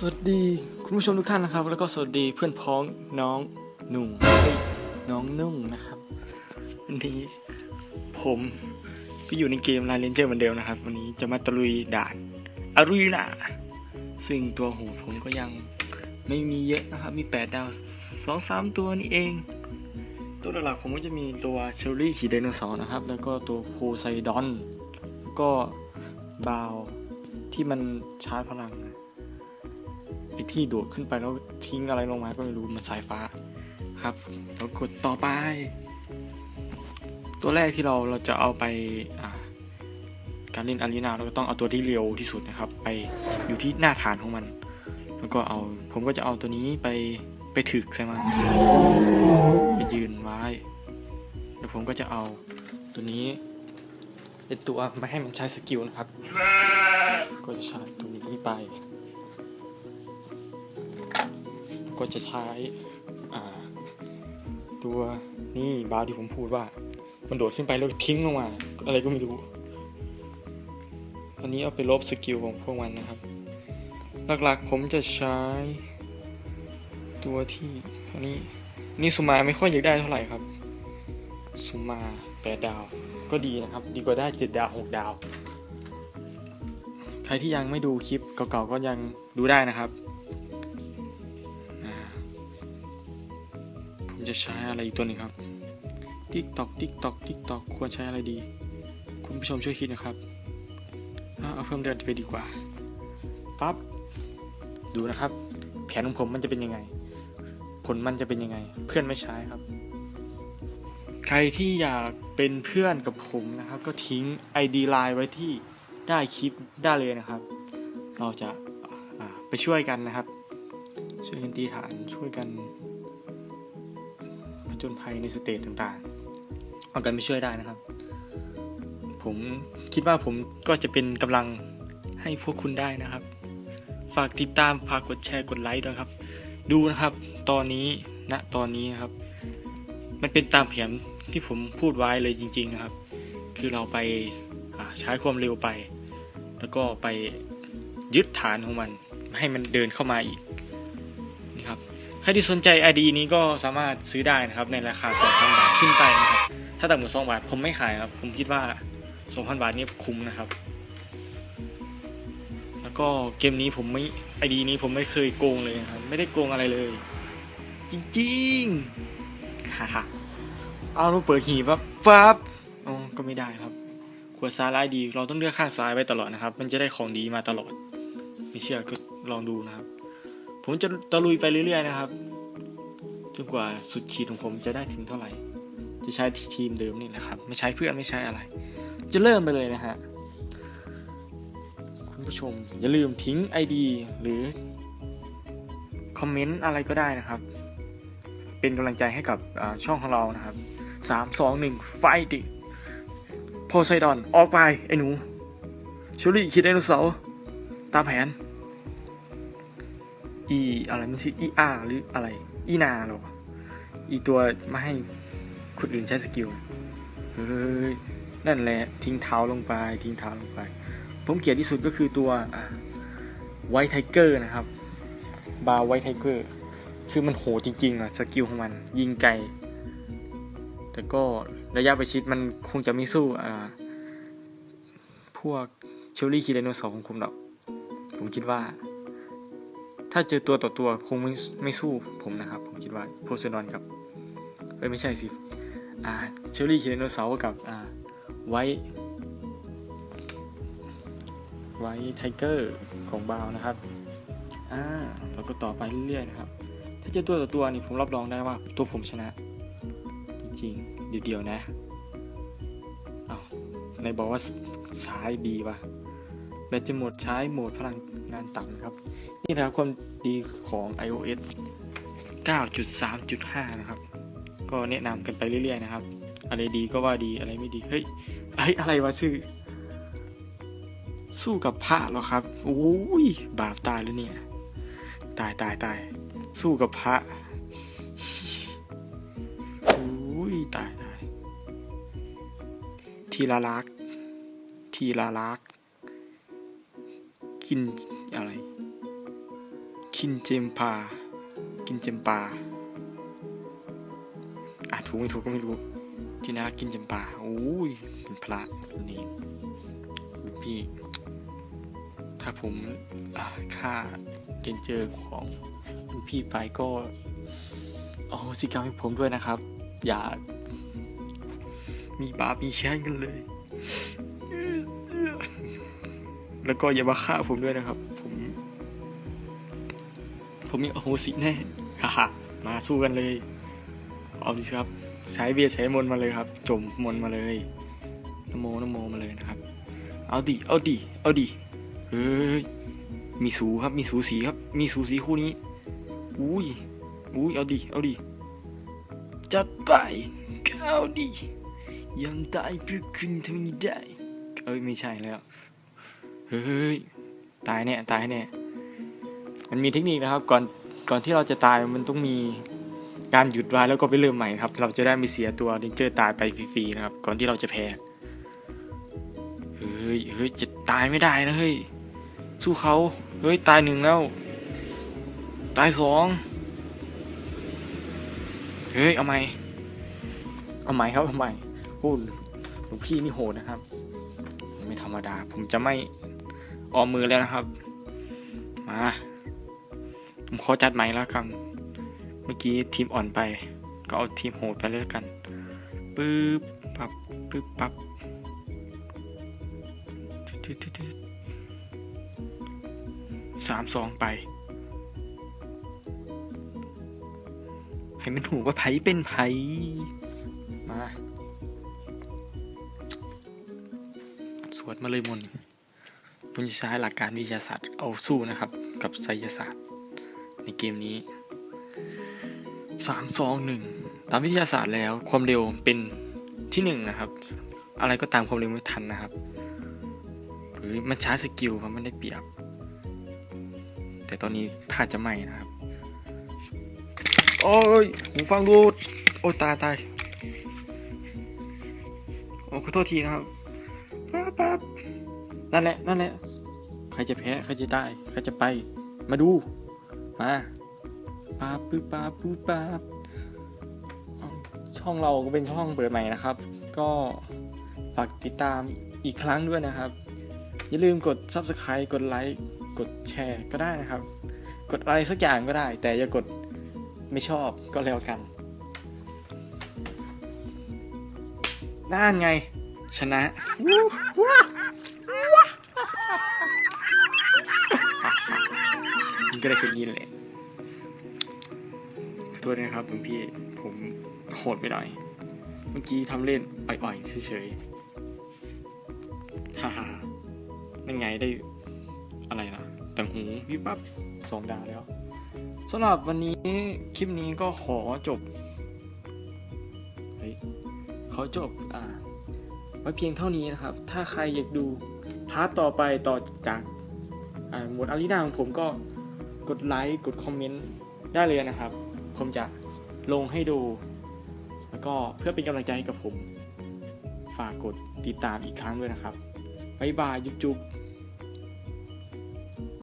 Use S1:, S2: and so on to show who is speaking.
S1: สวัสดีคุณผู้ชมทุกท่านนะครับ แล้วก็สวัสดีเพื่อนพ้องน้องหนุ่งน้องนุ่งนะครับวันนี้ผมก็อยู่ในเกม Line Ranger เหมือนเดิมนะครับ วันนี้จะมาตะลุยด่านอารีนาซึ่งตัวหูผมก็ยังไม่มีเยอะนะครับ มี 8 ดาวสองสามตัวนี่เอง ตัวหลักๆผมก็จะมีตัวเชลลี่ขี่ไดโนเสาร์นะครับ แล้วก็ตัวโพไซดอนแล้วก็บาวที่มันชาร์จพลัง ที่โดดขึ้นไปแล้วทิ้งอะไรลงมาก็ไม่รู้มันสายฟ้าครับแล้วกดต่อไป ตัวแรกที่เราเราจะเอาไปการเล่นอารีนาเราก็ต้องเอาตัวที่เร็วที่สุดนะครับ ไปอยู่ที่หน้าฐานของมัน แล้วก็เอาผมก็จะเอาตัวนี้ไปไปถึกใช่ไหมไปยืนไว้แล้วผมก็จะเอาตัวนี้เป็นตัวไม่ให้มันใช้สกิลนะครับ ก็จะใช้ตัวนี้ไป ก็จะใช้ตัวนี่บาร์ที่ผมพูดว่า มันโดดขึ้นไปแล้วทิ้งลงมา อะไรก็ไม่รู้ อันนี้เอาไปลบสกิลของพวกมันนะครับ หลักๆผมจะใช้ ตัวที่อันนี้นี่สุมาไม่ค่อยอยากได้เท่าไหร่ครับ สุมาแปดดาว ก็ดีนะครับ ดีกว่าได้เจ็ดดาวหกดาว ใครที่ยังไม่ดูคลิปเก่าๆก็ยังดูได้นะครับ จะใช้อะไรอีกตัวหนึ่งครับติ๊กตอกติ๊กตอกติ๊กตอกควรใช้อะไรดี คุณผู้ชมช่วยคิดนะครับเอาเพิ่มเดือนไปดีกว่าปั๊บดูนะครับแผนของผมมันจะเป็นยังไง ผลมันจะเป็นยังไง เพื่อนไม่ใช้ครับ ใครที่อยากเป็นเพื่อนกับผมนะครับ ก็ทิ้ง ID ไลน์ไว้ที่ได้คลิปได้เลยนะครับ เราจะไปช่วยกันนะครับ ช่วยกันตีฐานช่วยกัน จญภัยในสเตจต่างๆ เอากันไปช่วยได้นะครับ ผมคิดว่าผมก็จะเป็นกำลังให้พวกคุณได้นะครับ ฝากติดตามฝากกดแชร์กดไลค์ด้วยครับ ดูนะครับ ตอนนี้ณตอนนี้นะครับ มันเป็นตามแผนที่ผมพูดไว้เลยจริง ๆนะครับ คือเราไปใช้ความเร็วไป แล้วก็ไปยึดฐานของมัน ให้มันเดินเข้ามาอีก ใครที่สนใจ ID นี้ก็สามารถซื้อได้นะครับในราคา 2,000 บาทขึ้นไปนะครับ ถ้าต่ำกว่า 2 บาทผมไม่ขายครับ ผมคิดว่า 2,000 บาทนี่คุ้มนะครับ แล้วก็เกมนี้ผมไม่ ID นี้ผมไม่เคยโกงเลยครับ ไม่ได้โกงอะไรเลย จริงๆฮ่าฮ่าเอาลูกเปิดหีบปั๊บปั๊บอ๋อก็ไม่ได้ครับขวดซ้ายร้ายดี เราต้องเลือกข้างซ้ายไว้ตลอดนะครับ มันจะได้ของดีมาตลอด ไม่เชื่อก็ลองดูนะครับ ผมจะตะลุยไปเรื่อยๆนะครับ จนกว่าสุดขีดของผมจะได้ถึงเท่าไหร่ จะใช้ทีมเดิมนี่แหละครับ ไม่ใช้เพื่อนไม่ใช้อะไร จะเริ่มไปเลยนะฮะ คุณผู้ชม อย่าลืมทิ้ง ID หรือคอมเมนต์อะไรก็ได้นะครับ เป็นกำลังใจให้กับช่องของเรานะครับสามสองหนึ่งไฟดิโพไซดอน ออกไป ไอ้หนูชูรี่คิดไดโนเสาร์ตามแผน อีอะไรมันชื่ออีอาหรืออะไร อีนาหรอ อีตัวมาให้คนอื่นใช้สกิลเฮ้ยนั่นแหละทิ้งเท้าลงไป ทิ้งเท้าลงไป ผมเกลียดที่สุดก็คือตัวไวท์ไทเกอร์นะครับ บาไวท์ไทเกอร์ คือมันโหจริงๆอะสกิลของมัน ยิงไกล แต่ก็ระยะประชิดมันคงจะไม่สู้อ่าพวกเชลลี่คีเรโนสองของผมหรอก ผมคิดว่า ถ้าเจอตัวต่อตัวคงไม่ไม่สู้ผมนะครับ ผมคิดว่าโพไซดอนกับเอ้ยไม่ใช่สิ อ่าเชลลี่คีเรโนเสาร์กับอ่าไวไวไทเกอร์ของบาวนะครับ อ่าเราก็ต่อไปเรื่อยๆนะครับ ถ้าเจอตัวต่อตัวนี่ผมรับรองได้ว่าตัวผมชนะ จริงๆ เดียวๆนะเอาในบอกว่าสายบีวะแบตจะหมดใช้โหมดพลังงานต่ำครับ นี่นะครับความดีของ iOS 9.3.5 นะครับ ก็แนะนำกันไปเรื่อยๆนะครับ อะไรดีก็ว่าดีอะไรไม่ดี เฮ้ยไอ้ยอะไรวะชื่อ สู้กับพระเหรอครับโอ้ยบาปตายแล้วเนี่ย ตายตายตายสู้กับพระโอ้ยตายตายทีละลัก ทีละลัก กินอะไร คินเจมปากินเจมปาอะถูกไม่ถูกก็ไม่รู้ ที่น่ากินเจมปาโอ้ยเป็นพระนี่พี่ถ้าผมอ่าฆ่าเดนเจอร์ของพี่ไปก็โอ้สิกรรมให้ผมด้วยนะครับ อย่า มีบาปมีแช่งกันเลย แล้วก็อย่ามาฆ่าผมด้วยนะครับ ผมมีโอโหสิแน่ฮ่ามาสู้กันเลย เอาดิครับ ใช้เบียร์ใช้มนมาเลยครับ จมมนมาเลยนโมนโมมาเลยนะครับ เอาดิ เอาดิ เอาดิ เฮ้ย มีสูครับ มีสูสีครับ มีสูสีคู่นี้ อุ้ย อุ้ย เอาดิ เอาดิ จัดไปเอาดิ ยังตายเพื่อคุณท่านี้ได้ เอ้ย ไม่ใช่แล้ว เฮ้ย ตายแน่ ตายแน่ มันมีเทคนิคนะครับก่อนก่อนที่เราจะตายมันต้องมีการหยุดไว้แล้วก็ไปเริ่มใหม่ครับ เราจะได้ไม่เสียตัวเดนเจอร์ตายไปฟรีๆนะครับ ก่อนที่เราจะแพ้เฮ้ยเฮ้ยจะตายไม่ได้นะเฮ้ยสู้เขาเฮ้ยตายหนึ่งแล้ว ตายสองเฮ้ยเอาใหม่เอาใหม่ครับเอาใหม่โอ้หลวงพี่นี่โหดนะครับ ไม่ธรรมดา ผมจะไม่ออมมือแล้วนะครับ มา ผมขอจัดใหม่แล้วกัน เมื่อกี้ทีมอ่อนไป ก็เอาทีมโหดไปเลยกัน ปึ๊บ ปับปึ๊บ ปับสามสองไป ให้มันถูกว่าไผเป็นไผมา สวดมาเลยมนต์ผมจะใช้หลักการวิทยาศาสตร์เอาสู้นะครับ กับไสยศาสตร์ ในเกมนี้สามสองหนึ่งตามวิทยาศาสตร์แล้วความเร็วเป็นที่หนึ่งนะครับ อะไรก็ตามความเร็วไม่ทันนะครับ หรือมันช้าสกิลมันไม่ได้เปรียบ แต่ตอนนี้ถ้าจะไม่นะครับ โอ้ยหูฟังดูด โอ้ตายตายโอ้ขอโทษทีนะครับป๊บป๊บนั่นแหละ นั่นแหละ ใครจะแพ้ ใครจะได้ ใครจะไป มาดู มาปาปึ๊บปาปึ๊บปาบอ้าช่องเราก็เป็นช่องเปิดใหม่นะครับ ก็ฝากติดตามอีกครั้งด้วยนะครับ อย่าลืมกด subscribe กดไลค์กดแชร์ก็ได้นะครับ กดอะไรสักอย่างก็ได้ แต่อย่ากดไม่ชอบก็แล้วกันนั่นไง ชนะวู้ว้ามั ก็ได้แค่นี้แหละขอโทษนะครับคุณพี่ผมโหดไปหน่อย เมื่อกี้ทำเล่นอ่อยๆเฉยๆฮ่าๆนั่นไงได้อะไรนะแต่หูวิบวับสองดาวแล้วสำหรับวันนี้คลิปนี้ก็ขอจบเฮ้ยขอจบอ่าไว้เพียงเท่านี้นะครับ ถ้าใครอยากดูพาร์ทต่อไปต่อจากหมวดอารีนาของผมก็ กดไลค์กดคอมเมนต์ได้เลยนะครับ ผมจะลงให้ดู แล้วก็เพื่อเป็นกำลังใจให้กับผม ฝากกดติดตามอีกครั้งด้วยนะครับบ๊ายบายจุ๊บๆ